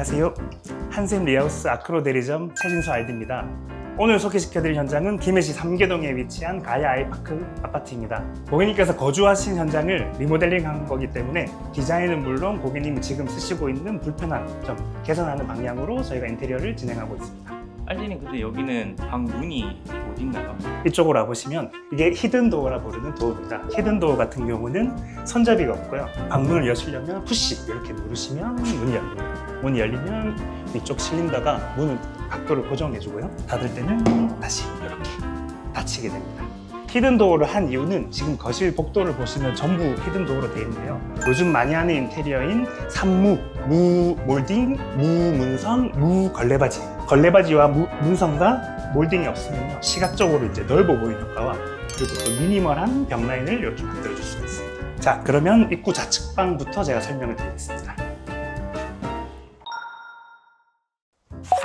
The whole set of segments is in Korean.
안녕하세요. 한샘 리하우스 아크로 대리점 최진수 아이드입니다. 오늘 소개시켜드릴 현장은 김해시 삼계동에 위치한 가야 아이파크 아파트입니다. 고객님께서 거주하신 현장을 리모델링한 거기 때문에 디자인은 물론 고객님이 지금 쓰시고 있는 불편한 점 개선하는 방향으로 저희가 인테리어를 진행하고 있습니다. 알리님 근데 여기는 방 문이 있나요? 이쪽으로 와보시면 이게 히든 도어라 부르는 도어입니다. 히든 도어 같은 경우는 손잡이가 없고요. 방문을 여시려면 푸시 이렇게 누르시면 문이 열립니다. 문이 열리면 이쪽 실린더가 문을 각도를 고정해주고요. 닫을 때는 다시 이렇게 닫히게 됩니다. 히든 도어를 한 이유는 지금 거실 복도를 보시면 전부 히든 도어로 되어 있는데요. 요즘 많이 하는 인테리어인 산무, 무 몰딩, 무 문선, 무 걸레바지. 걸레바지와 무, 문선과 몰딩이 없으면요. 시각적으로 이제 넓어 보이는 효과와 그리고 또 미니멀한 벽 라인을 이렇게 만들어줄 수가 있습니다. 자, 그러면 입구 좌측방부터 제가 설명을 드리겠습니다.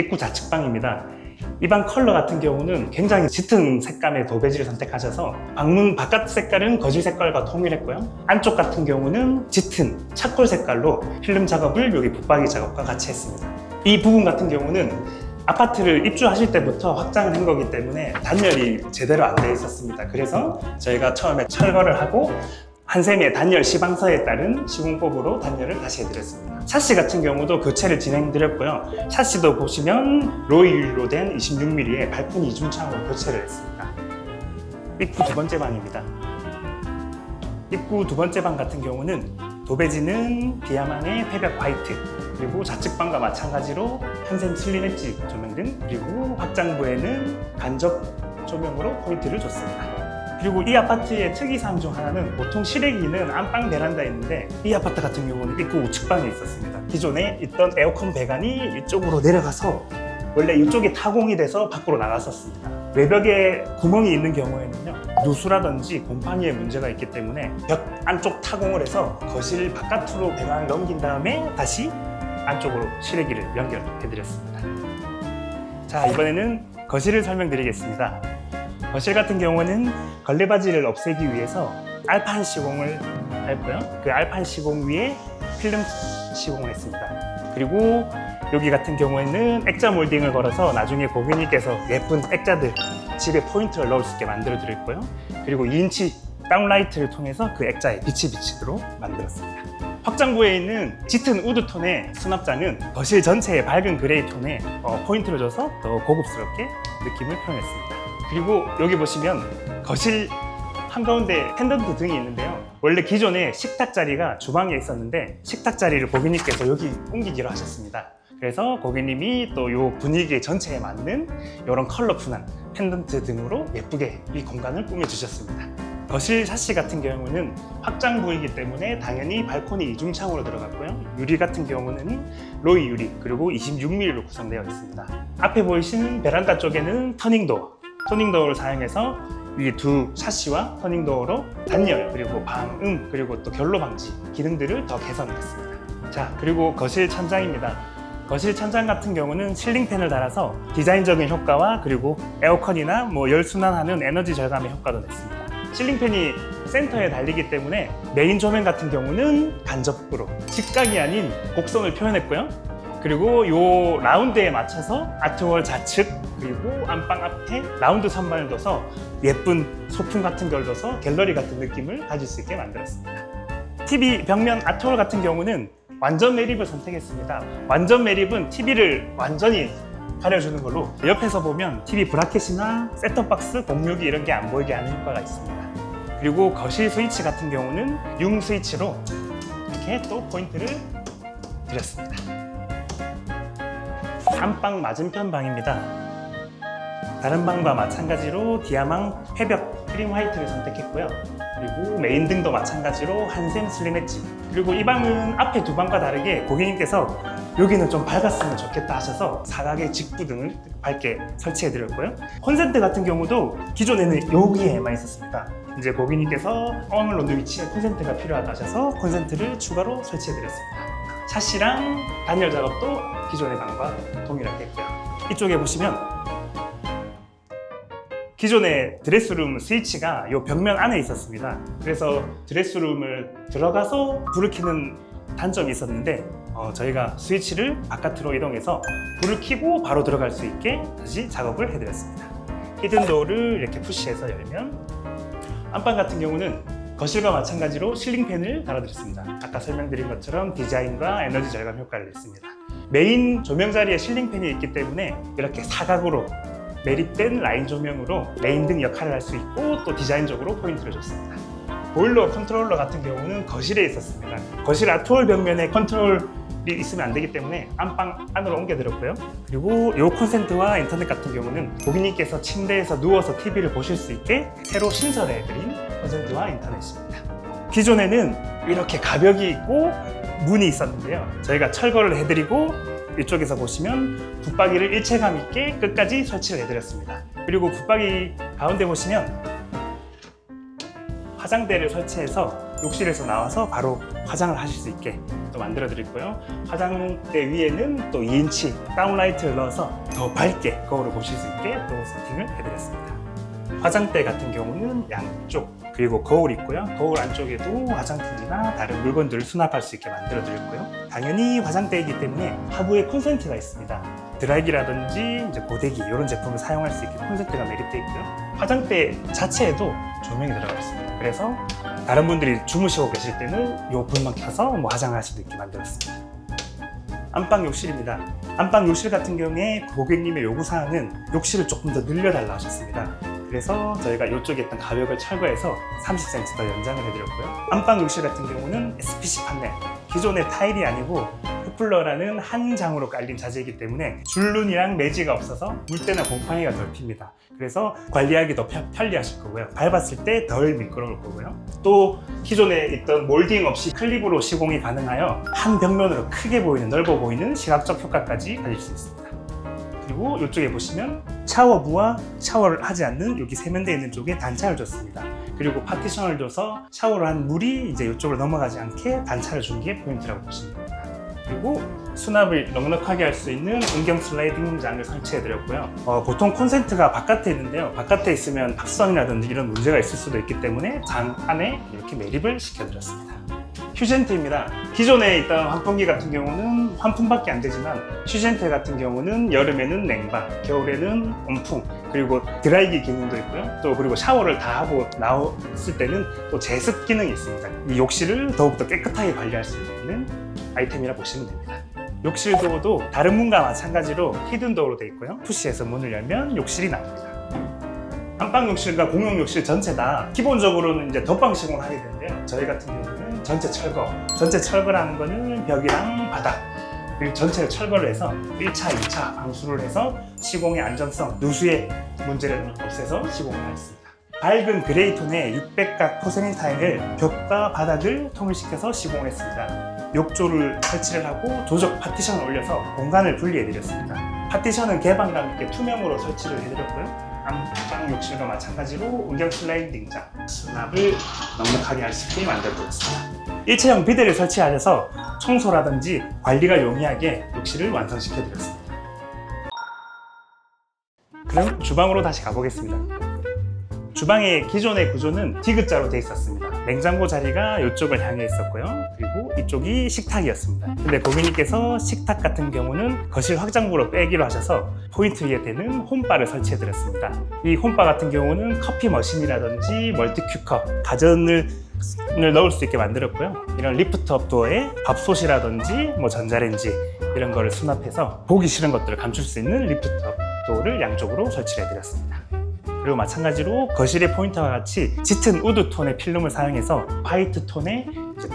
입구 좌측방입니다. 이방 컬러 같은 경우는 굉장히 짙은 색감의 도배지를 선택하셔서 방문 바깥 색깔은 거실 색깔과 통일했고요. 안쪽 같은 경우는 짙은 차콜 색깔로 필름 작업을 여기 붙박이 작업과 같이 했습니다. 이 부분 같은 경우는 아파트를 입주하실 때부터 확장을 한 거기 때문에 단열이 제대로 안 돼 있었습니다. 그래서 저희가 처음에 철거를 하고 한샘의 단열 시방서에 따른 시공법으로 단열을 다시 해드렸습니다. 샤시 같은 경우도 교체를 진행드렸고요. 샤시도 보시면 로이로 된 26mm의 발푼 이중창으로 교체를 했습니다. 입구 두 번째 방입니다. 입구 두 번째 방 같은 경우는 도배지는 디아망의 회벽 화이트 그리고 좌측방과 마찬가지로 한샘 슬림 엣지 조명 등 그리고 확장부에는 간접 조명으로 포인트를 줬습니다. 그리고 이 아파트의 특이사항 중 하나는 보통 실외기는 안방 베란다에 있는데 이 아파트 같은 경우는 입구 우측방에 있었습니다. 기존에 있던 에어컨 배관이 이쪽으로 내려가서 원래 이쪽이 타공이 돼서 밖으로 나갔었습니다. 외벽에 구멍이 있는 경우에는요 누수라든지 곰팡이의 문제가 있기 때문에 벽 안쪽 타공을 해서 거실 바깥으로 배관을 넘긴 다음에 다시 안쪽으로 실외기를 연결해드렸습니다. 자 이번에는 거실을 설명드리겠습니다. 거실 같은 경우는 걸레바지를 없애기 위해서 알판 시공을 했고요. 그 알판 시공 위에 필름 시공을 했습니다. 그리고 여기 같은 경우에는 액자 몰딩을 걸어서 나중에 고객님께서 예쁜 액자들 집에 포인트를 넣을 수 있게 만들어 드렸고요. 그리고 2인치 다운라이트를 통해서 그 액자에 빛이 비치도록 만들었습니다. 확장부에 있는 짙은 우드톤의 수납장은 거실 전체에 밝은 그레이 톤에 어, 포인트를 줘서 더 고급스럽게 느낌을 표현했습니다. 그리고 여기 보시면 거실 한가운데 펜던트 등이 있는데요. 원래 기존에 식탁 자리가 주방에 있었는데 식탁 자리를 고객님께서 여기 옮기기로 하셨습니다. 그래서 고객님이 또 이 분위기 전체에 맞는 이런 컬러풀한 펜던트 등으로 예쁘게 이 공간을 꾸며주셨습니다. 거실 샤시 같은 경우는 확장부이기 때문에 당연히 발코니 이중창으로 들어갔고요. 유리 같은 경우는 로이 유리 그리고 26mm로 구성되어 있습니다. 앞에 보이시는 베란다 쪽에는 터닝도어, 터닝도어를 사용해서 이 두 샤시와 터닝도어로 단열 그리고 방음 그리고 또 결로 방지 기능들을 더 개선했습니다. 자 그리고 거실 천장입니다. 거실 천장 같은 경우는 실링팬을 달아서 디자인적인 효과와 그리고 에어컨이나 뭐 열 순환하는 에너지 절감의 효과도 냈습니다. 실링팬이 센터에 달리기 때문에 메인 조명 같은 경우는 간접으로 직각이 아닌 곡선을 표현했고요. 그리고 요 라운드에 맞춰서 아트월 좌측 그리고 안방 앞에 라운드 선반을 둬서 예쁜 소품 같은 걸 둬서 갤러리 같은 느낌을 가질 수 있게 만들었습니다. TV 벽면 아트월 같은 경우는 완전 매립을 선택했습니다. 완전 매립은 TV를 완전히 가려주는 걸로 옆에서 보면 TV 브라켓이나 셋톱박스, 공유기 이런 게 안 보이게 하는 효과가 있습니다. 그리고 거실 스위치 같은 경우는 융 스위치로 이렇게 또 포인트를 드렸습니다. 안방 맞은편 방입니다. 다른 방과 마찬가지로 디아망 회벽 크림 화이트를 선택했고요. 그리고 메인 등도 마찬가지로 한샘 슬림 엣지. 그리고 이 방은 앞에 두 방과 다르게 고객님께서 여기는 좀 밝았으면 좋겠다 하셔서 사각의 직부 등을 밝게 설치해 드렸고요. 콘센트 같은 경우도 기존에는 여기에만 있었습니다. 이제 고객님께서 놓는 위치에 콘센트가 필요하다 하셔서 콘센트를 추가로 설치해 드렸습니다. 샤시랑 단열 작업도 기존의 방과 동일하게 했고요. 이쪽에 보시면 기존의 드레스룸 스위치가 이 벽면 안에 있었습니다. 그래서 드레스룸을 들어가서 불을 켜는 단점이 있었는데 어, 저희가 스위치를 바깥으로 이동해서 불을 켜고 바로 들어갈 수 있게 다시 작업을 해드렸습니다. 히든 도어를 이렇게 푸시해서 열면 안방 같은 경우는 거실과 마찬가지로 실링팬을 달아드렸습니다. 아까 설명드린 것처럼 디자인과 에너지 절감 효과를 냈습니다. 메인 조명 자리에 실링팬이 있기 때문에 이렇게 사각으로 매립된 라인 조명으로 메인 등 역할을 할 수 있고 또 디자인적으로 포인트를 줬습니다. 보일러 컨트롤러 같은 경우는 거실에 있었습니다. 거실 아트홀 벽면에 컨트롤 이 있으면 안 되기 때문에 안방 안으로 옮겨 드렸고요. 그리고 이 콘센트와 인터넷 같은 경우는 고객님께서 침대에서 누워서 TV를 보실 수 있게 새로 신설해 드린 콘센트와 인터넷입니다. 기존에는 이렇게 가벽이 있고 문이 있었는데요. 저희가 철거를 해드리고 이쪽에서 보시면 붙박이를 일체감 있게 끝까지 설치를 해드렸습니다. 그리고 붙박이 가운데 보시면 화장대를 설치해서 욕실에서 나와서 바로 화장을 하실 수 있게 또 만들어 드렸고요. 화장대 위에는 또 2인치 다운라이트를 넣어서 더 밝게 거울을 보실 수 있게 또 세팅을 해드렸습니다. 화장대 같은 경우는 양쪽 그리고 거울 있고요. 거울 안쪽에도 화장품이나 다른 물건들을 수납할 수 있게 만들어 드렸고요. 당연히 화장대이기 때문에 하부에 콘센트가 있습니다. 드라이기라든지 이제 고데기 이런 제품을 사용할 수 있게 콘센트가 매립되어 있고요. 화장대 자체에도 조명이 들어가 있습니다. 그래서 다른 분들이 주무시고 계실 때는 이 불만 켜서 뭐 화장할 수도 있게 만들었습니다. 안방 욕실입니다. 안방 욕실 같은 경우에 고객님의 요구 사항은 욕실을 조금 더 늘려달라 하셨습니다. 그래서 저희가 이쪽에 있던 가벽을 철거해서 30cm 더 연장을 해드렸고요. 안방 욕실 같은 경우는 SPC 판넬, 기존의 타일이 아니고 흡플러라는 한 장으로 깔린 자재이기 때문에 줄눈이랑 매지가 없어서 물때나 곰팡이가 덜 핍니다. 그래서 관리하기 더 편- 편리하실 거고요. 밟았을 때 덜 미끄러울 거고요. 또 기존에 있던 몰딩 없이 클립으로 시공이 가능하여 한 벽면으로 크게 보이는 넓어 보이는 시각적 효과까지 가질 수 있습니다. 그리고 이쪽에 보시면 샤워부와 샤워를 하지 않는 여기 세면대 있는 쪽에 단차를 줬습니다. 그리고 파티션을 줘서 샤워를 한 물이 이제 이쪽으로 넘어가지 않게 단차를 준 게 포인트라고 보시면 됩니다. 그리고 수납을 넉넉하게 할 수 있는 음경 슬라이딩 장을 설치해 드렸고요. 어, 보통 콘센트가 바깥에 있는데요. 바깥에 있으면 합선이라든지 이런 문제가 있을 수도 있기 때문에 장 안에 이렇게 매립을 시켜 드렸습니다. 휴젠트입니다. 기존에 있던 환풍기 같은 경우는 환풍밖에 안 되지만 휴젠트 같은 경우는 여름에는 냉방, 겨울에는 온풍, 그리고 드라이기 기능도 있고요. 또 그리고 샤워를 다 하고 나왔을 때는 또 제습 기능이 있습니다. 이 욕실을 더욱더 깨끗하게 관리할 수 있는 아이템이라 보시면 됩니다. 욕실 도어도 다른 문과 마찬가지로 히든 도어로 되어 있고요. 푸시해서 문을 열면 욕실이 나옵니다. 안방 욕실과 공용 욕실 전체 다 기본적으로는 이제 덧방 시공을 하게 되는데요. 저희 같은 경우는 전체 철거. 전체 철거라는 거는 벽이랑 바닥. 그리고 전체를 철거를 해서 1차, 2차 방수를 해서 시공의 안전성, 누수의 문제를 없애서 시공을 하였습니다. 밝은 그레이 톤의 600각 포세린 타일을 벽과 바닥을 통일시켜서 시공을 했습니다. 욕조를 설치를 하고 조적 파티션을 올려서 공간을 분리해드렸습니다. 파티션은 개방감 있게 투명으로 설치를 해드렸고요. 안방 욕실과 마찬가지로 음경 슬라이딩장 수납을 넉넉하게 할 수 있게 만들어드렸습니다. 일체형 비데를 설치하셔서 청소라든지 관리가 용이하게 욕실을 완성시켜 드렸습니다. 그럼 주방으로 다시 가보겠습니다. 주방의 기존의 구조는 디귿자로 되어 있었습니다. 냉장고 자리가 이쪽을 향해 있었고요. 그리고 이쪽이 식탁이었습니다. 근데 고객님께서 식탁 같은 경우는 거실 확장부로 빼기로 하셔서 포인트 위에 대는 홈바를 설치해 드렸습니다. 이 홈바 같은 경우는 커피 머신이라든지 멀티큐컵, 가전을 을 넣을 수 있게 만들었고요. 이런 리프트 업 도어에 밥솥이라든지 뭐 전자레인지 이런 거를 수납해서 보기 싫은 것들을 감출 수 있는 리프트 업 도어를 양쪽으로 설치해 드렸습니다. 그리고 마찬가지로 거실의 포인트와 같이 짙은 우드 톤의 필름을 사용해서 화이트 톤의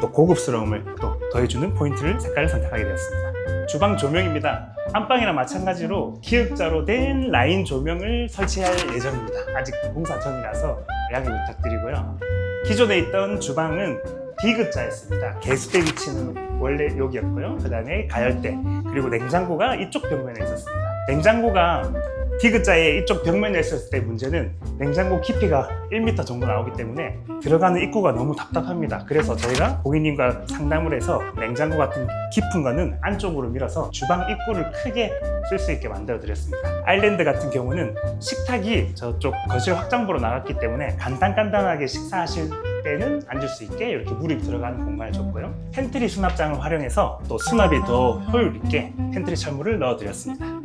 또 고급스러움을 또 더해주는 포인트를 색깔을 선택하게 되었습니다. 주방 조명입니다. 안방이랑 마찬가지로 기역자로 된 라인 조명을 설치할 예정입니다. 아직 공사 전이라서 양해 부탁드리고요. 기존에 있던 주방은 디귿자였습니다. 개수대 위치는 원래 여기였고요. 그 다음에 가열대 그리고 냉장고가 이쪽 벽면에 있었습니다. 냉장고가 디귿자의 이쪽 벽면에 있었을 때 문제는 냉장고 깊이가 1m 정도 나오기 때문에 들어가는 입구가 너무 답답합니다. 그래서 저희가 고객님과 상담을 해서 냉장고 같은 깊은 거는 안쪽으로 밀어서 주방 입구를 크게 쓸 수 있게 만들어 드렸습니다. 아일랜드 같은 경우는 식탁이 저쪽 거실 확장부로 나갔기 때문에 간단간단하게 식사하실 때는 앉을 수 있게 이렇게 물이 들어가는 공간을 줬고요. 팬트리 수납장을 활용해서 또 수납이 더 효율 있게 팬트리 철물을 넣어 드렸습니다.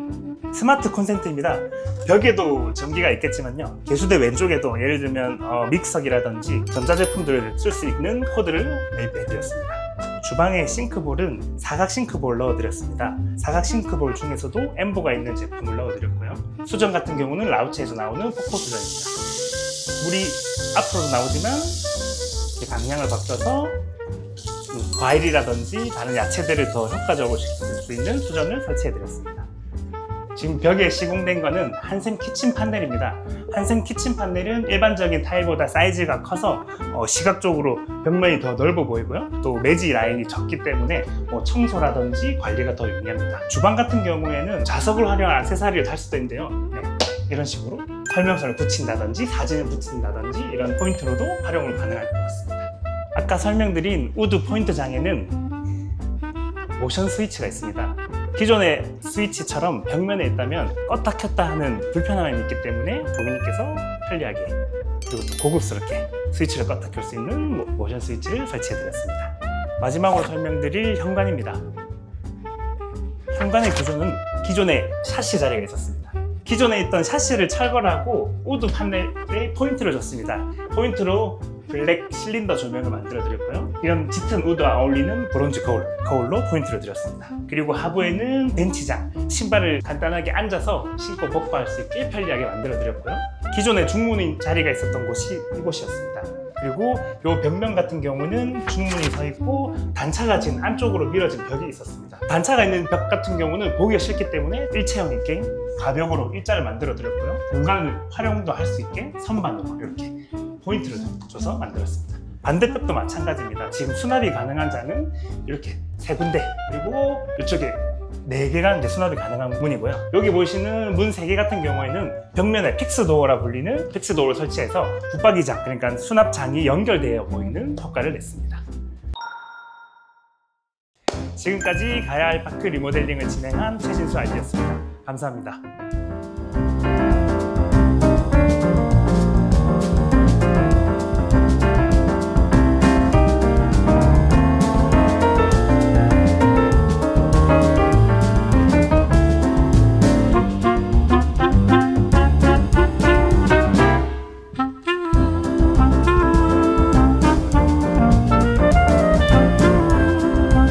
스마트 콘센트입니다. 벽에도 전기가 있겠지만요. 개수대 왼쪽에도 예를 들면 어, 믹서기라든지 전자제품들을 쓸 수 있는 코드를 매입해드렸습니다. 주방에 싱크볼은 사각 싱크볼 넣어드렸습니다. 사각 싱크볼 중에서도 엠보가 있는 제품을 넣어드렸고요. 수전 같은 경우는 라우치에서 나오는 포코 수전입니다. 물이 앞으로 나오지만 방향을 바꿔서 음, 과일이라든지 다른 야채들을 더 효과적으로 식힐 수 있는 수전을 설치해드렸습니다. 지금 벽에 시공된 거는 한샘 키친 판넬입니다. 한샘 키친 판넬은 일반적인 타일보다 사이즈가 커서 어, 시각적으로 벽면이 더 넓어 보이고요. 또 매지 라인이 적기 때문에 뭐 청소라든지 관리가 더 용이합니다. 주방 같은 경우에는 자석을 활용한 액세서리를 달 수도 있는데요. 이런 식으로 설명서를 붙인다든지 사진을 붙인다든지 이런 포인트로도 활용을 가능할 것 같습니다. 아까 설명드린 우드 포인트 장에는 모션 스위치가 있습니다. 기존의 스위치처럼 벽면에 있다면 껐다 켰다 하는 불편함이 있기 때문에 고객님께서 편리하게 그리고 또 고급스럽게 스위치를 껐다 켤 수 있는 모- 모션 스위치를 설치해드렸습니다. 마지막으로 설명드릴 현관입니다. 현관의 구조는 기존에 샤시 자리가 있었습니다. 기존에 있던 샤시를 철거하고 우드 판넬에 포인트를 줬습니다. 포인트로 블랙 실린더 조명을 만들어 드렸고요. 이런 짙은 우드와 어울리는 브론즈 거울, 거울로 포인트를 드렸습니다. 그리고 하부에는 벤치장, 신발을 간단하게 앉아서 신고 복구할 수 있게 편리하게 만들어 드렸고요. 기존에 중문인 자리가 있었던 곳이 이곳이었습니다. 그리고 이 벽면 같은 경우는 중문이 서 있고 단차가 지금 안쪽으로 밀어진 벽이 있었습니다. 단차가 있는 벽 같은 경우는 보기가 싫기 때문에 일체형 있게 가벽으로 일자를 만들어 드렸고요. 공간을 활용도 할 수 있게 선반으로 이렇게 포인트를 줘서 만들었습니다. 반대쪽도 마찬가지입니다. 지금 수납이 가능한 잔은 이렇게 세 군데 그리고 이쪽에 네 개가 이제 수납이 가능한 문이고요. 여기 보시는 문 세 개 같은 경우에는 벽면에 픽스도어라 불리는 픽스도어를 설치해서 붙박이장 그러니까 수납장이 연결되어 보이는 효과를 냈습니다. 지금까지 가야알 파크 리모델링을 진행한 최진수 아이였습니다. 감사합니다.